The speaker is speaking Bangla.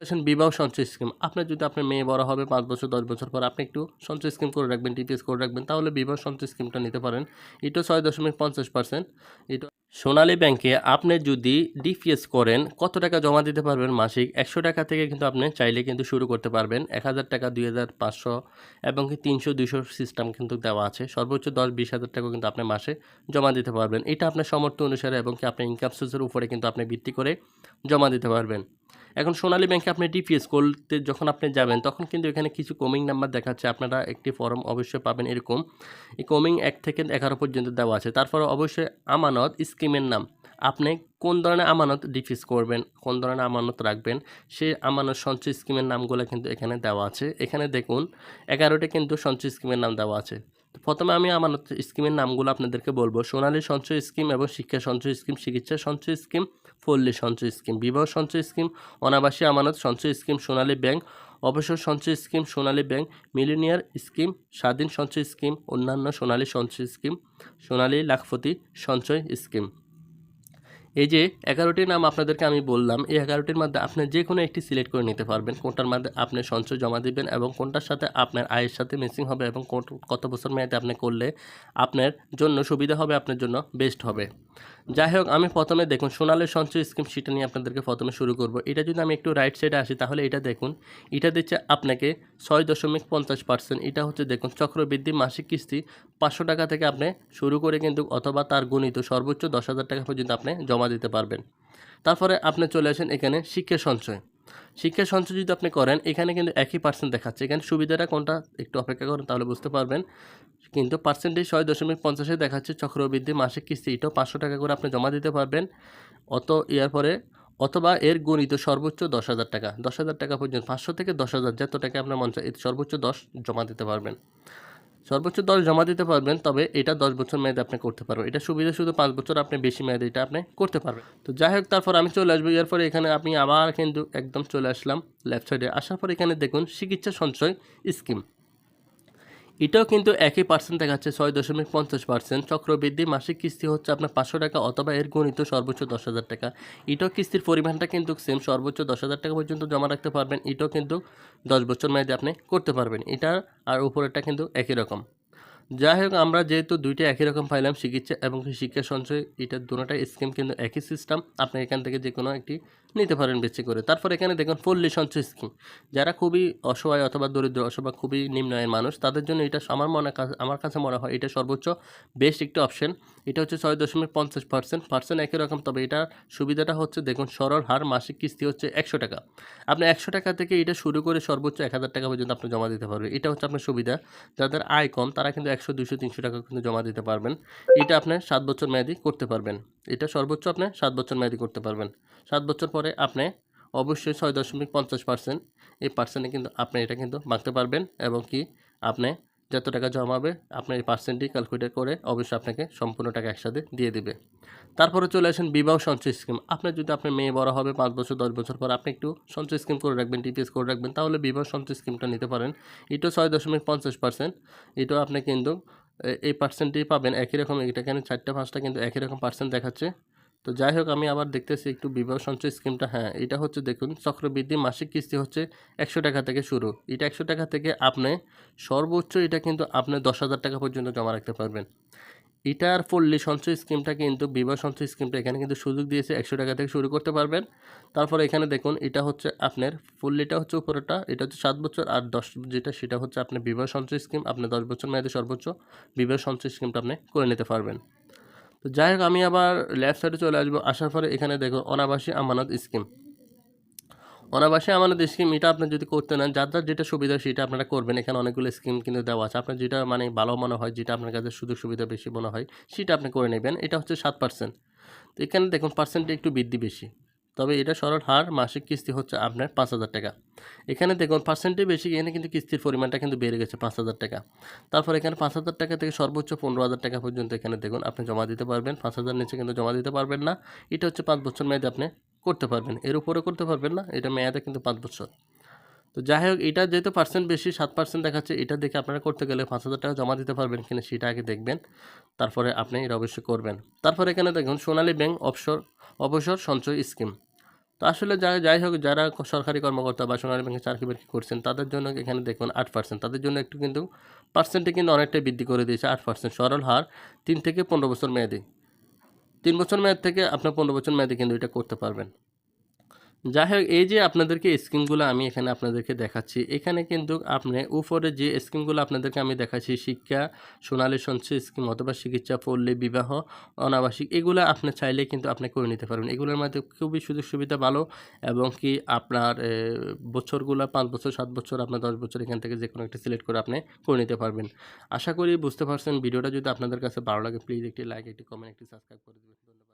বিবাহ সঞ্চয় স্কিম আপনার যদি আপনার মেয়ে বড় হবে পাঁচ বছর, দশ বছর পর আপনি একটু সঞ্চয় স্কিম করে রাখবেন টিপিএস করে রাখবেন, তাহলে বিবাহ সঞ্চয় স্কিমটা নিতে পারেন। এটা ছয় দশমিক পঞ্চাশ পার্সেন্ট এটা সোনালী ব্যাংকে আপনি যদি ডিপিএস করেন, কত টাকা জমা দিতে পারবেন মাসিক? একশো টাকা থেকে কিন্তু আপনি চাইলে কিন্তু শুরু করতে পারবেন। এক হাজার টাকা, দুই হাজার পাঁচশো এবং কি তিনশো, দুইশো সিস্টেম কিন্তু দেওয়া আছে। সর্বোচ্চ দশ, বিশ হাজার টাকা কিন্তু আপনি মাসে জমা দিতে পারবেন। এটা আপনার সামর্থ্য অনুসারে এবং কি আপনার ইনকাম সোর্সের উপরে কিন্তু আপনি ভিত্তি করে জমা দিতে পারবেন। এখন সোনালী ব্যাংকে আপনি ডিপিএস করতে যখন আপনি যাবেন, তখন কিন্তু এখানে কিছু কমিং নাম্বার দেখাচ্ছে। আপনারা একটি ফর্ম অবশ্যই পাবেন এরকম। এই কমিং এক থেকে এগারো পর্যন্ত দেওয়া আছে। তারপরে অবশ্যই আমানত স্কিমের নাম। আপনি কোন ধরনের আমানত ডিপিএস করবেন, কোন ধরনের আমানত রাখবেন, সে আমানত সঞ্চয় স্কিমের নামগুলো কিন্তু এখানে দেওয়া আছে। এখানে দেখুন, এগারোটি কিন্তু সঞ্চয় স্কিমের নাম দেওয়া আছে। প্রথমে আমি আমানত স্কিমের নামগুলো আপনাদেরকে বলব। সোনালী সঞ্চয় স্কিম এবং শিক্ষা সঞ্চয় স্কিম, চিকিৎসা সঞ্চয় স্কিম, পল্লী সঞ্চয় স্কিম, বিবাহ সঞ্চয় স্কিম, অনাবাসী আমানত সঞ্চয় স্কিম, সোনালী ব্যাংক, অবসর সঞ্চয় scheme, Sonali bank, millionaire scheme, স্বাধীন সঞ্চয় স্কিম, অন্যান্য সোনালী সঞ্চয় স্কিম, সোনালী লাখপতি সঞ্চয় স্কিম। এই যে এগারোটির নাম আপনাদেরকে আমি বললাম, এই এগারোটির মধ্যে আপনি যে কোনো একটি সিলেক্ট করে নিতে পারবেন। কোনটার মধ্যে আপনি সঞ্চয় জমা দিবেন এবং কোনটার সাথে আপনার আয়ের সাথে মিসিং হবে এবং কত বছর মেয়াদে আপনি করলে আপনার জন্য সুবিধা হবে, আপনার জন্য বেস্ট হবে। যাই হোক, আমি প্রথমে দেখুন সোনালের সঞ্চয় স্কিম সেটা নিয়ে আপনাদেরকে প্রথমে শুরু করব। এটা যদি আমি একটু রাইট সাইডে আসি, তাহলে এটা দেখুন, এটা দিচ্ছে আপনাকে ছয় দশমিক পঞ্চাশ পার্সেন্ট এটা হচ্ছে দেখুন, চক্রবৃদ্ধি মাসিক কিস্তি পাঁচশো টাকা থেকে আপনি শুরু করে কিন্তু অথবা তার গণিত সর্বোচ্চ দশ হাজার টাকা পর্যন্ত আপনি জমা দিতে পারবেন। তারপরে আপনি চলে আসেন এখানে শিক্ষা সঞ্চয়। শিক্ষা সঞ্চয় যদি আপনি করেন, এখানে কিন্তু একই পার্সেন্ট দেখাচ্ছে। এখানে সুবিধাটা কোনটা একটু অপেক্ষা করেন তাহলে বুঝতে পারবেন। কিন্তু পার্সেন্টেজ ছয় দশমিক পঞ্চাশে দেখাচ্ছে চক্রবৃদ্ধি মাসিক কিস্তি এটাও পাঁচশো টাকা করে আপনি জমা দিতে পারবেন। অত ইয়ার পরে অথবা এর গণিত সর্বোচ্চ দশ হাজার টাকা। দশ হাজার টাকা পর্যন্ত, পাঁচশো থেকে দশ হাজার, যত টাকা আপনার এর সর্বোচ্চ দশ জমা দিতে পারবেন। সর্বোচ্চ দশ জমা দিতে পারবেন, তবে এটা দশ বছর মেয়াদে আপনি করতে পারবেন। এটা সুবিধা শুধু পাঁচ বছর আপনি বেশি মেয়াদে এটা আপনি করতে পারবেন। তো যাই হোক, তারপর আমি চলে আসব। এরপরে এখানে আপনি আবার কিন্তু একদম চলে আসলাম লেফট সাইডে আসার পর এখানে দেখুন, চিকিৎসা সঞ্চয় স্কিম। এটাও কিন্তু একই পার্সেন্ট দেখাচ্ছে, ছয় দশমিক পঞ্চাশ পার্সেন্ট চক্রবৃদ্ধি, মাসিক কিস্তি হচ্ছে আপনার পাঁচশো টাকা অথবা এর গণিত সর্বোচ্চ দশ হাজার টাকা। এটাও কিস্তির পরিমাণটা কিন্তু সেম সর্বোচ্চ দশ হাজার টাকা পর্যন্ত জমা রাখতে পারবেন। এটাও কিন্তু দশ বছর মেয়াদে আপনি করতে পারবেন। এটা আর উপরেরটা কিন্তু একই রকম। যাই হোক আমরা যেহেতু দুইটা একই রকম পাইলাম চিকিৎসা এবং শিক্ষা সঞ্চয়, এটা দুটোটা স্কিম কিন্তু একই সিস্টেম আপনি এখান থেকে যে কোনো একটি নিতে পারেন বেশি করে। তারপর এখানে দেখুন পল্লী সঞ্চয় স্কিম যারা খুবই অসহায় অথবা দরিদ্র অথবা খুবই নিম্ন আয়ের মানুষ, তাদের জন্য এটা আমার মনে আমার কাছে মনে হয় এটা সর্বোচ্চ বেস্ট একটি অপশন এটা হচ্ছে ছয় দশমিক পঞ্চাশ পার্সেন্ট পার্সেন্ট একই রকম, তবে এটার সুবিধাটা হচ্ছে দেখুন, সরল হার মাসিক কিস্তি হচ্ছে একশো টাকা। আপনি একশো টাকা থেকে এটা শুরু করে সর্বোচ্চ এক হাজার টাকা পর্যন্ত আপনি জমা দিতে পারবেন। এটা হচ্ছে আপনার সুবিধা। যাদের আয় কম, তারা কিন্তু একশো দুশো তিনশো টাকা কিন্তু জমা দিতে পারবেন। এটা আপনার সাত বছর মেয়াদি করতে পারবেন। এটা সর্বোচ্চ আপনি সাত বছর মেয়াদি করতে পারবেন। সাত বছর পরে আপনি অবশ্যই ছয় দশমিক পঞ্চাশ পার্সেন্ট এই পার্সেন্টে কিন্তু আপনি এটা কিন্তু মাখতে পারবেন এবং কি আপনি যত টাকা জমাবে আপনার এই পার্সেন্টটি ক্যালকুলেট করে অবশ্যই আপনাকে সম্পূর্ণ টাকা একসাথে দিয়ে দিবে। তারপরে চলে আসেন বিবাহ সঞ্চয় স্কিম আপনার যদি আপনার মেয়ে বড় হবে পাঁচ বছর, দশ বছর পর আপনি একটু সঞ্চয় স্কিম করে রাখবেন টিপিএস করে রাখবেন, তাহলে বিবাহ সঞ্চয় স্কিমটা নিতে পারেন। এটাও ছয় দশমিক পঞ্চাশ পার্সেন্ট এটাও আপনি কিন্তু এই পার্সেন্টটি পাবেন। একই রকম এটা কেন চারটা, পাঁচটা কিন্তু একই রকম পার্সেন্ট দেখাচ্ছে। তো যাই হোক, আমি আবার দেখতেছি একটু বিবাহ সঞ্চয় স্কিমটা হ্যাঁ এটা হচ্ছে দেখুন, চক্রবৃদ্ধি মাসিক কিস্তি হচ্ছে একশো টাকা থেকে শুরু। এটা একশো টাকা থেকে আপনি সর্বোচ্চ এটা কিন্তু আপনি দশ হাজার টাকা পর্যন্ত জমা রাখতে পারবেন। এটার পল্লী সঞ্চয় স্কিমটা কিন্তু বিবাহ সঞ্চয় স্কিমটা এখানে কিন্তু সুযোগ দিয়েছে একশো টাকা থেকে শুরু করতে পারবেন। তারপর এখানে দেখুন, এটা হচ্ছে আপনার পল্লীটা হচ্ছে উপরেটা এটা হচ্ছে সাত বছর, আর দশ যেটা, সেটা হচ্ছে আপনার বিবাহ সঞ্চয় স্কিম আপনি দশ বছর মেয়াদে সর্বোচ্চ বিবাহ সঞ্চয় স্কিমটা আপনি করে নিতে পারবেন। তো যাই হোক, আমি আবার লেফট সাইডে চলে আসব, আসার পরে এখানে দেখুন, অনাবাসী আমানত স্কিম। অনাবাসী আমাদের স্কিম এটা আপনি যদি করতে নেন, যার যার যেটা সুবিধা সেটা আপনারা করবেন। এখানে অনেকগুলো স্কিম কিন্তু দেওয়া আছে। আপনার যেটা মানে ভালো মনে হয়, যেটা আপনার কাছে সুযোগ সুবিধা বেশি মনে হয়, সেটা আপনি করে নেবেন। এটা হচ্ছে সাত পার্সেন্ট তো এখানে দেখুন পার্সেন্টে একটু বৃদ্ধি বেশি। তবে এটা সরল হার, মাসিক কিস্তি হচ্ছে আপনার পাঁচ হাজার টাকা। এখানে দেখুন পার্সেন্টে বেশি এখানে কিন্তু কিস্তির পরিমাণটা কিন্তু বেড়ে গেছে পাঁচ হাজার টাকা। তারপর এখানে পাঁচ হাজার টাকা থেকে সর্বোচ্চ পনেরো হাজার টাকা পর্যন্ত এখানে দেখুন, আপনি জমা দিতে পারবেন। পাঁচ হাজার নিচে কিন্তু জমা দিতে পারবেন না। এটা হচ্ছে পাঁচ বছর মেয়াদে আপনি করতে পারবেন। এর উপরে করতে পারবেন না, এটা মেয়াদে কিন্তু পাঁচ বছর। তো যাই হোক, এটা যেহেতু পার্সেন্ট বেশি, সাত পার্সেন্ট দেখাচ্ছে, এটা দেখে আপনারা করতে গেলে পাঁচ হাজার টাকা জমা দিতে পারবেন কিনা সেটা আগে দেখবেন, তারপরে আপনি এটা অবশ্যই করবেন। তারপরে এখানে দেখুন, সোনালী ব্যাংক অবসর অবসর সঞ্চয় স্কিম তো আসলে যা, যাই হোক, যারা সরকারি কর্মকর্তা বা সোনালী ব্যাংকে চাকরি বাকরি করছেন, তাদের জন্য এখানে দেখুন আট পার্সেন্ট তাদের জন্য একটু কিন্তু পার্সেন্টে কিন্তু অনেকটাই বৃদ্ধি করে দিয়েছে, আট পার্সেন্ট সরল হার তিন থেকে পনেরো বছর মেয়াদি। তিন বছর মেয়াদ থেকে আপনার পনেরো বছর মেয়াদে কিন্তু এটা করতে পারবেন। যাই হোক এই যে আপনাদেরকে স্কিমগুলো আমি এখানে আপনাদেরকে দেখাচ্ছি, এখানে কিন্তু আপনি উপরে যে স্কিমগুলো আপনাদেরকে আমি দেখাচ্ছি, শিক্ষা, সোনালী সঞ্চয় স্কিম অথবা চিকিৎসা, পল্লী, বিবাহ, অনাবাসিক, এগুলো আপনি চাইলে কিন্তু আপনি করে নিতে পারবেন। এগুলোর মধ্যে খুবই সুযোগ সুবিধা ভালো এবং কি আপনার বছরগুলো পাঁচ বছর, সাত বছর, আপনার দশ বছর এখান থেকে যে কোনো একটা সিলেক্ট করে আপনি করে নিতে পারবেন। আশা করি বুঝতে পারছেন, ভিডিওটা যদি আপনাদের কাছে ভালো লাগে প্লিজ একটি লাইক একটি কমেন্ট একটি সাবস্ক্রাইব করে দেবেন। ধন্যবাদ।